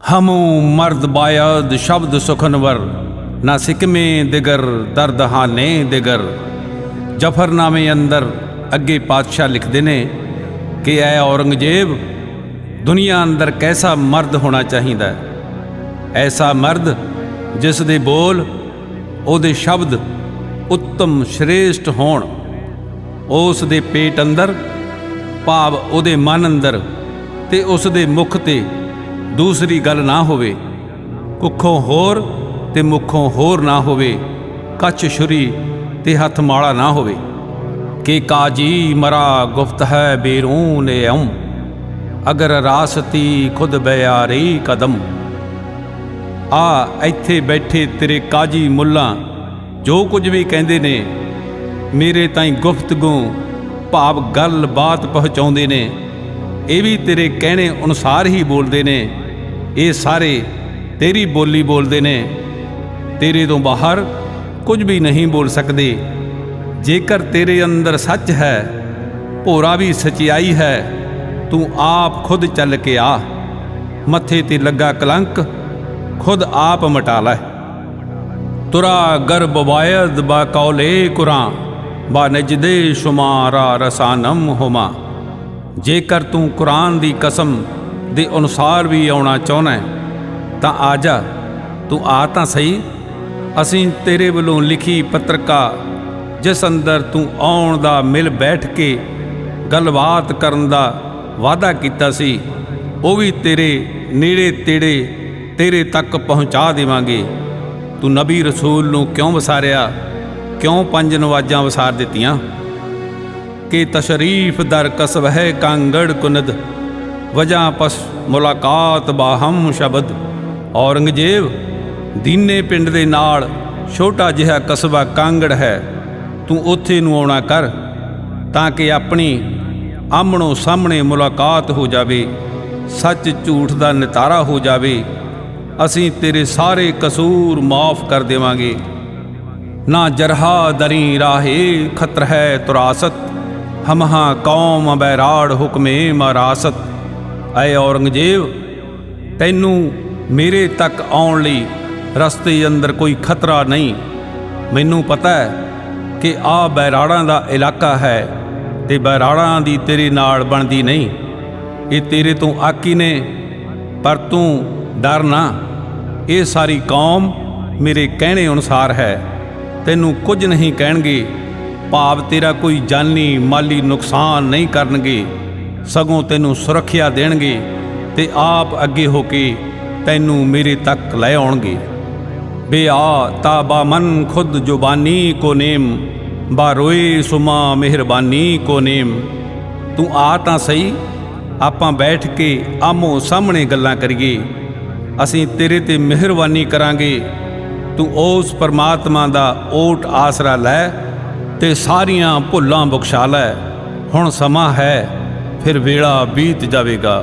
ਹਮੂ ਮਰਦ ਬਾਇਦ ਸ਼ਬਦ ਸੁਖਨਵਰ ਨਾ ਸਿਕਮੇ ਦਿਗਰ, ਦਰਦ ਹਾਨੇ ਦਿਗਰ। ਜਫਰਨਾਮੇ ਅੰਦਰ ਅੱਗੇ ਪਾਤਸ਼ਾਹ ਲਿਖਦੇ ਨੇ ਕਿ ਐ ਔਰੰਗਜ਼ੇਬ, ਦੁਨੀਆ ਅੰਦਰ ਕੈਸਾ ਮਰਦ ਹੋਣਾ ਚਾਹੀਦਾ ਹੈ? ਐਸਾ ਮਰਦ ਜਿਸ ਦੇ ਬੋਲ, ਉਹਦੇ ਸ਼ਬਦ ਉੱਤਮ ਸ਼੍ਰੇਸ਼ਟ ਹੋਣ। ਉਸ ਦੇ ਪੇਟ ਅੰਦਰ, ਭਾਵ ਉਹਦੇ ਮਨ ਅੰਦਰ ਤੇ ਉਸ ਦੇ ਮੁਖ ਤੇ ਦੂਸਰੀ ਗੱਲ ਨਾ ਹੋਵੇ, ਕੁੱਖੋਂ ਹੋਰ ਤੇ ਮੁੱਖੋਂ ਹੋਰ ਨਾ ਹੋਵੇ, ਕੱਚ ਛੁਰੀ ਤੇ ਹੱਥ ਮਾਲਾ ਨਾ ਹੋਵੇ। ਕਿ ਕਾਜੀ ਮਰਾ ਗੁਫਤ ਹੈ ਬੇਰੂਨ ਅਮ, ਅਗਰ ਰਾਸਤੀ ਖੁਦ ਬਿਆਰੀ ਕਦਮ। ਆ ਇੱਥੇ ਬੈਠੇ ਤੇਰੇ ਕਾਜੀ ਮੁੱਲਾ, ਜੋ ਕੁਝ ਵੀ ਕਹਿੰਦੇ ਨੇ, ਮੇਰੇ ਤਾਈਂ ਗੁਫ਼ਤਗੂ ਭਾਵ ਗੱਲ ਬਾਤ ਪਹੁੰਚਾਉਂਦੇ ਨੇ, ਇਹ ਵੀ ਤੇਰੇ ਕਹਿਣੇ ਅਨੁਸਾਰ ਹੀ ਬੋਲਦੇ ਨੇ। ਇਹ ਸਾਰੇ ਤੇਰੀ ਬੋਲੀ ਬੋਲਦੇ ਨੇ। ਤੇਰੇ ਤੋਂ ਬਾਹਰ ਕੁਝ ਵੀ ਨਹੀਂ ਬੋਲ ਸਕਦੇ। ਜੇਕਰ ਤੇਰੇ ਅੰਦਰ ਸੱਚ ਹੈ, ਭੋਰਾ ਵੀ ਸਚਾਈ ਹੈ, ਤੂੰ ਆਪ ਖੁਦ ਚੱਲ ਕੇ ਆ। ਮੱਥੇ ਤੇ ਲੱਗਾ ਕਲੰਕ, ਖੁਦ ਆਪ ਮਟਾ ਲੈ। ਤੁਰਾ ਗਰਬ ਵਾਇਦ ਬਾ ਕੌਲੇ ਕੁਰਾਂ, ਬਾ ਨਜਦੇ ਸ਼ੁਮਾਰਾ ਰਸਾਨਮ ਹੁਮਾ। ਜੇਕਰ ਤੂੰ ਕੁਰਾਨ ਦੀ ਕਸਮ ਦੇ ਅਨੁਸਾਰ ਵੀ ਆਉਣਾ ਚਾਹੁੰਦਾ ਹੈ, ਤਾਂ ਆ ਜਾ ਤੂੰ ਆ ਤਾਂ ਸਹੀ। ਅਸੀਂ ਤੇਰੇ ਵੱਲੋਂ ਲਿਖੀ ਪੱਤਰਕਾ ਜਿਸ ਅੰਦਰ ਤੂੰ ਆਉਣ ਦਾ ਮਿਲ ਬੈਠ ਕੇ ਗੱਲਬਾਤ ਕਰਨ ਦਾ ਵਾਅਦਾ ਕੀਤਾ ਸੀ ਉਹ ਵੀ ਤੇਰੇ ਨੇੜੇ ਤੇੜੇ ਤੇਰੇ ਤੱਕ ਪਹੁੰਚਾ ਦੇਵਾਂਗੇ। ਤੂੰ ਨਬੀ ਰਸੂਲ ਨੂੰ ਕਿਉਂ ਵਸਾਰਿਆ? ਕਿਉਂ ਪੰਜ ਨਵਾਜਾਂ ਵਸਾਰ ਦਿੱਤੀਆਂ? ਕਿ ਤਸ਼ਰੀਫ ਦਰ ਕਸਬ ਹੈ ਕਾਂਗੜ ਕੁਨਦ। ਵਜਾ ਪਸ ਮੁਲਾਕਾਤ ਬਾਹਮ ਸ਼ਬਦ। ਔਰੰਗਜ਼ੇਬ ਦੀਨੇ ਪਿੰਡ ਦੇ ਨਾਲ ਛੋਟਾ ਜਿਹਾ ਕਸਬਾ ਕਾਂਗੜ ਹੈ, ਤੂੰ ਉੱਥੇ ਨੂੰ ਆਉਣਾ ਕਰ, ਤਾਂ ਕਿ ਆਪਣੀ ਆਮਣੋ ਸਾਹਮਣੇ ਮੁਲਾਕਾਤ ਹੋ ਜਾਵੇ, ਸੱਚ ਝੂਠ ਦਾ ਨਿਤਾਰਾ ਹੋ ਜਾਵੇ, ਅਸੀਂ ਤੇਰੇ ਸਾਰੇ ਕਸੂਰ ਮਾਫ ਕਰ ਦੇਵਾਂਗੇ। ਨਾ ਜਰਹਾ ਦਰੀ ਰਾਹੇ ਖਤਰ ਹੈ ਤੁਰਾਸਤ, ਹਮਹਾ ਕੌਮ ਬੈਰਾੜ ਹੁਕਮੇ ਮਰਾਸਤ। ਐ ਔਰੰਗਜ਼ੇਬ, ਤੈਨੂੰ ਮੇਰੇ ਤੱਕ ਆਉਣ ਲਈ ਰਸਤੇ ਅੰਦਰ ਕੋਈ ਖਤਰਾ ਨਹੀਂ। ਮੈਨੂੰ ਪਤਾ ਹੈ ਕਿ ਆ ਬੈਰਾੜਾਂ ਦਾ ਇਲਾਕਾ ਹੈ ਤੇ ਬੈਰਾੜਾਂ ਦੀ ਤੇਰੇ ਨਾਲ ਬਣਦੀ ਨਹੀਂ। ਇਹ ਤੇਰੇ ਤੋਂ ਆਕੀ ਨੇ, ਪਰ ਤੂੰ ਡਰ ਨਾ। ਇਹ ਸਾਰੀ ਕੌਮ ਮੇਰੇ ਕਹਿਣੇ ਅਨੁਸਾਰ ਹੈ। ਤੈਨੂੰ ਕੁਝ ਨਹੀਂ ਕਹਿਣਗੇ। ਭਾਵ ਤੇਰਾ ਕੋਈ ਜਾਨੀ ਮਾਲੀ ਨੁਕਸਾਨ ਨਹੀਂ ਕਰਨਗੇ। ਸਗੋਂ ਤੈਨੂੰ ਸੁਰੱਖਿਆ ਦੇਣਗੇ ਤੇ ਆਪ ਅੱਗੇ ਹੋ ਕੇ ਤੈਨੂੰ ਮੇਰੇ ਤੱਕ ਲੈ ਆਉਣਗੇ। ਬੇਆ ਤਾਬਾ ਮਨ ਖੁਦ ਜ਼ੁਬਾਨੀ ਕੋ ਨੇਮ ਬਾ ਰੋਏ ਸੁਮਾ ਮਿਹਰਬਾਨੀ ਕੋ ਨੇਮ। ਤੂੰ ਆ ਤਾਂ ਸਹੀ, ਆਪਾਂ ਬੈਠ ਕੇ ਆਮੋ ਸਾਹਮਣੇ ਗੱਲਾਂ ਕਰੀਏ। ਅਸੀਂ ਤੇਰੇ ਤੇ ਮਿਹਰਬਾਨੀ ਕਰਾਂਗੇ। ਤੂੰ ਉਸ ਪਰਮਾਤਮਾ ਦਾ ਓਟ ਆਸਰਾ ਲੈ ਤੇ ਸਾਰੀਆਂ ਭੁੱਲਾਂ ਬਖਸ਼ਾ ਲੈ। ਹੁਣ ਸਮਾਂ ਹੈ ਫਿਰ ਵੇਲਾ ਬੀਤ ਜਾਵੇਗਾ।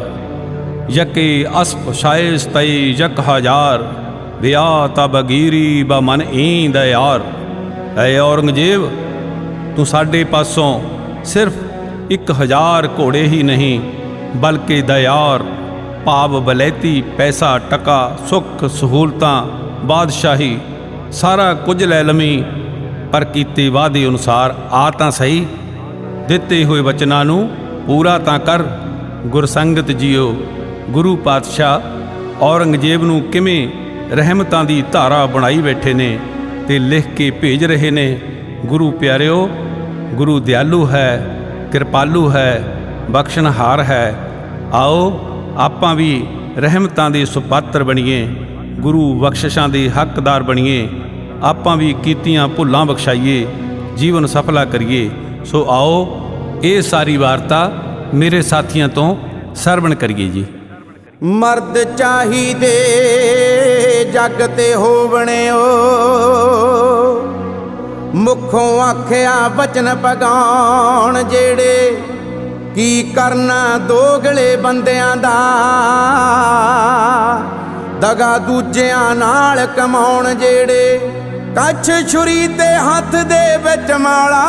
ਯਕੇ ਅਸਪ ਸ਼ਾਇਸ ਤਈ ਯਕ ਹਜ਼ਾਰ, ਵਿਆ ਤਬਗੀਰੀ ਬ ਮਨ ਈਂਦ ਯਾਰ। ਐ ਔਰੰਗਜ਼ੇਬ, ਤੂੰ ਸਾਡੇ ਪਾਸੋਂ ਸਿਰਫ 1000 ਘੋੜੇ ਹੀ ਨਹੀਂ, ਬਲਕਿ ਦਯਾਰ ਭਾਵ ਬਲੈਤੀ ਪੈਸਾ ਟਕਾ, ਸੁੱਖ ਸਹੂਲਤਾਂ, ਬਾਦਸ਼ਾਹੀ, ਸਾਰਾ ਕੁਝ ਲੈ ਲਮੀ ਪਰ ਕੀਤੇ ਵਾਅਦੇ ਅਨੁਸਾਰ ਆ ਤਾਂ ਸਹੀ, ਦਿੱਤੇ ਹੋਏ ਵਚਨਾਂ ਨੂੰ ਪੂਰਾ ਤਾਂ ਕਰ, ਗੁਰਸੰਗਤ ਜੀਓ। ਗੁਰੂ ਪਾਤਸ਼ਾਹ ਔਰੰਗਜ਼ੇਬ ਨੂੰ ਕਿਵੇਂ ਰਹਿਮਤਾਂ ਦੀ ਧਾਰਾ ਬਣਾਈ ਬੈਠੇ ਨੇ ਤੇ ਲਿਖ ਕੇ ਭੇਜ ਰਹੇ ਨੇ। ਗੁਰੂ ਪਿਆਰਿਓ, ਗੁਰੂ ਦਿਆਲੂ ਹੈ, ਕਿਰਪਾਲੂ ਹੈ, ਬਖਸ਼ਣਹਾਰ ਹੈ। ਆਓ, ਆਪਾਂ ਵੀ ਰਹਿਮਤਾਂ ਦੇ ਸੁਪਾਤਰ ਬਣੀਏ, ਗੁਰੂ ਬਖਸ਼ਿਸ਼ਾਂ ਦੇ ਹੱਕਦਾਰ ਬਣੀਏ। ਆਪਾਂ ਵੀ ਕੀਤੀਆਂ ਭੁੱਲਾਂ ਬਖਸ਼ਾਈਏ, ਜੀਵਨ ਸਫਲਾ ਕਰੀਏ। ਸੋ ਆਓ ਇਹ ਸਾਰੀ ਵਾਰਤਾ ਮੇਰੇ ਸਾਥੀਆਂ ਤੋਂ ਸਰਵਣ ਕਰੀਏ ਜੀ। ਮਰਦ ਚਾਹੀਦੇ ਜੱਗ ਤੇ ਹੋਵਣਿਓ। ਮੁਖੋਂ ਆਖਿਆ ਬਚਨ ਪਗਾਉਣ ਜਿਹੜੇ ਕੀ ਕਰਨਾ ਦੋਗਲੇ ਬੰਦਿਆਂ ਦਾ। ਦਗਾ ਦੂਜਿਆਂ ਨਾਲ ਕਮਾਉਣ ਜਿਹੜੇ ਕੱਛ ਛੁਰੀ ਤੇ ਹੱਥ ਦੇ ਵਿੱਚ ਮਾਲਾ।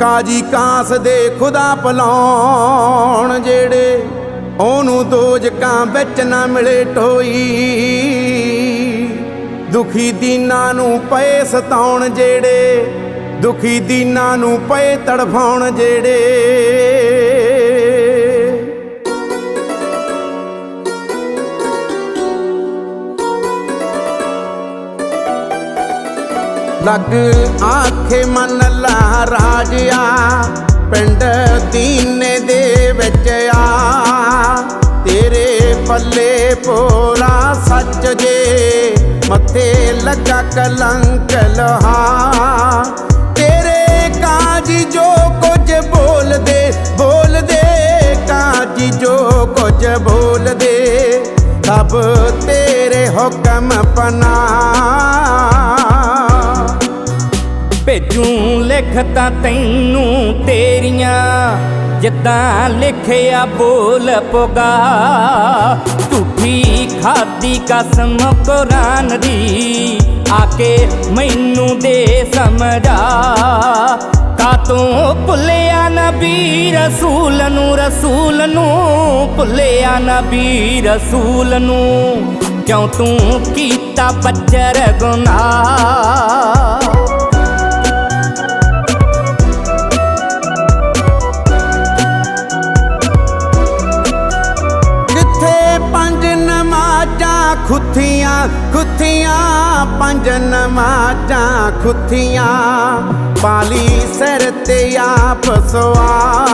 ਕਾਜੀ ਕਾਸ ਦੇ ਖੁਦਾ ਪਲਾਉਣ ਜਿਹੜੇ ਉਹਨੂੰ ਦੋਜਕਾਂ ਵਿੱਚ ਨਾ ਮਿਲੇ ਟੋਈ। ਦੁਖੀ ਦੀਨਾਂ ਨੂੰ ਪਏ ਸਤਾਉਣ ਜਿਹੜੇ, ਦੁਖੀ ਦੀਨਾਂ ਨੂੰ ਪਏ ਤੜਫਾਉਣ ਜਿਹੜੇ। ਲੱਗ ਆਖੇ ਮਨ ਲਾ ਰਾਜਿਆ, ਪਿੰਡ ਦੀਨੇ ਦੇ ਵਿੱਚ ਆ। ਤੇਰੇ ਪੱਲੇ ਪੋਲਾ ਸੱਚ ਜੇ, ਮੱਥੇ ਲੱਗਾ ਕਲੰਕ ਲਹਾ। ਤੇਰੇ ਕਾਜੀ ਜੋ ਕੁਝ ਬੋਲਦੇ ਬੋਲਦੇ ਕਾਜੀ ਜੋ ਕੁਝ ਬੋਲਦੇ ਸਭ ਤੇਰੇ ਹੁਕਮ ਪਨਾ। ਭੇਜੂ ਲਿਖਤਾ, ਤੈਨੂੰ ਤੇਰੀਆਂ ਜਿੱਦਾਂ ਲਿਖਿਆ ਬੋਲ ਪੋਗਾ। ਝੂਠੀ ਖਾਦੀ ਕਸਮ ਕੁਰਾਨ ਦੀ, ਆ ਕੇ ਮੈਨੂੰ ਦੇ ਸਮਝਾ। ਕਾ ਤੂੰ ਭੁੱਲਿਆ ਨਬੀ ਰਸੂਲ ਨੂੰ ਰਸੂਲ ਨੂੰ, ਭੁੱਲਿਆ ਨਬੀ ਰਸੂਲ ਨੂੰ। ਕਿਉਂ ਤੂੰ ਕੀਤਾ ਬੱਚਰ ਗੁਨਾਹ? ਖੁੱਥੀਆਂ ਖੁੱਥੀਆਂ, ਪੰਜ ਨਮਾਜ਼ਾਂ ਖੁੱਥੀਆਂ। ਪਾਲੀ ਸਿਰ ਤੇ ਆਪ ਸਵਾ।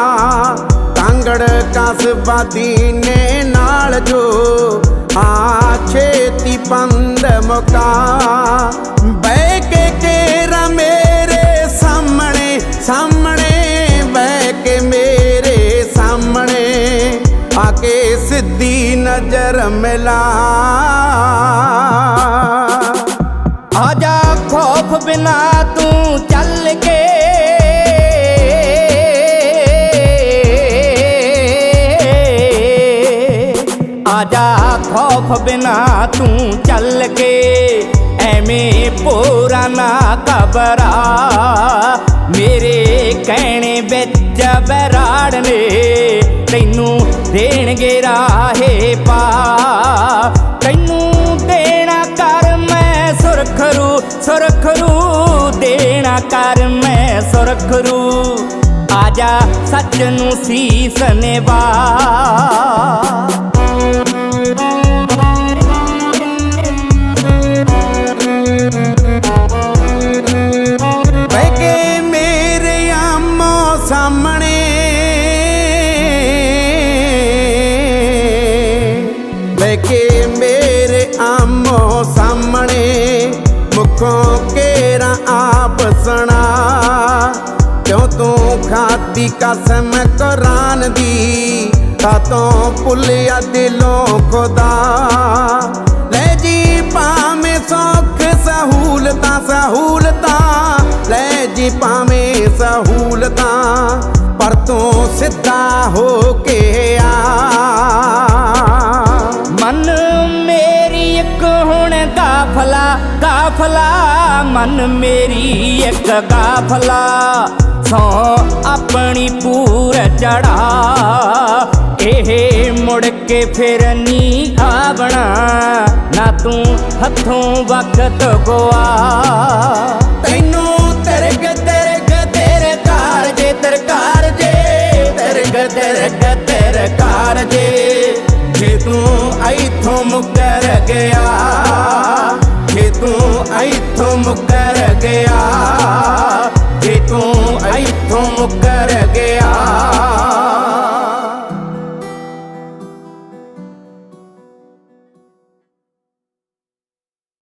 ਕਾਂਗੜ ਕਸਬਾ ਦੀਨੇ ਨਾਲ ਜੋ। ਆ ਛੇਤੀ ਪੰਦ ਮੁਕਾ। ਬਹਿ ਕੇ ਕੇਰਾ ਮੇਰੇ ਸਾਹਮਣੇ ਸਾਹਮਣੇ ਸਾਹਮਣੇ ਆ ਕੇ ਸਿੱਧੀ ਨਜ਼ਰ ਮਿਲਾ ਆਜਾ ਖੌਫ ਬਿਨਾ ਤੂੰ ਚੱਲ ਕੇ ਆਜਾ ਖੌਫ ਬਿਨਾ ਤੂੰ ਚੱਲ ਕੇ ਐਵੇਂ ਪੂਰਾ ਨਾ ਕਬਰਾ ਮੇਰੇ ਕਹਿਣੇ ਵਿੱਚ ਬਰਾੜ ਨੇ, ਤੈਨੂੰ ਦੇਣਗੇ ਰਾਹੇ ਪਾ। ਤੈਨੂੰ ਦੇਣਾ ਕਰ ਮੈਂ ਸੁਰਖਰੂ ਸੁਰਖਰੂ, ਦੇਣਾ ਕਰ ਮੈਂ ਸੁਰਖਰੂ। ਆਜਾ ਸੱਚ ਨੂੰ ਸੀਸ ਨਿਵਾ। ਕਿਉਂ ਤੂੰ ਖਾਦੀ ਕਸਮ ਕੁਰਾਨ ਦੀ ਕਾਤੋਂ ਭੁੱਲਿਆ ਦਿਲੋਂ ਖੁਦਾ? ਲੈ ਜੀ ਭਾਵੇਂ ਸੌਖ ਸਹੂਲਤਾਂ ਸਹੂਲਤਾਂ। ਲੈ ਜੀ ਭਾਵੇਂ ਸਹੂਲਤਾਂ, ਪਰ ਤੂੰ ਸਿੱਧਾ ਹੋ ਕੇ ਆ। ਮਨ ਮੇਰੀ ਇੱਕ ਹੁਣ ਗਾਫਲਾ ਗਾਫਲਾ। ਮਨ ਮੇਰੀ ਇੱਕ ਗਾਫਲਾ। ਸੌ ਆਪਣੀ ਪੂਰ ਚੜਾ। ਇਹ ਮੁੜ ਕੇ ਫਿਰ ਨੀ ਖਾ ਬਣਾ। ਨਾ ਤੂੰ ਹੱਥੋਂ ਵਕਤ ਗਵਾ। ਤੈਨੂੰ ਤਰਗ ਤਰਗ ਤੇਰੇ ਕਾਰ ਜੇ ਤਰਕਾਰ ਜੇ। ਤਰਗ ਤਰਗ ਤੇਰੇ ਕਾਰ ਜੇ। ਜੇ ਤੂੰ ਆਈਥੋਂ ਮੁਕਰ ਗਿਆ। ਜੇ ਤੂੰ ਆਈਥੋਂ ਮੁਕਰ ਗਿਆ।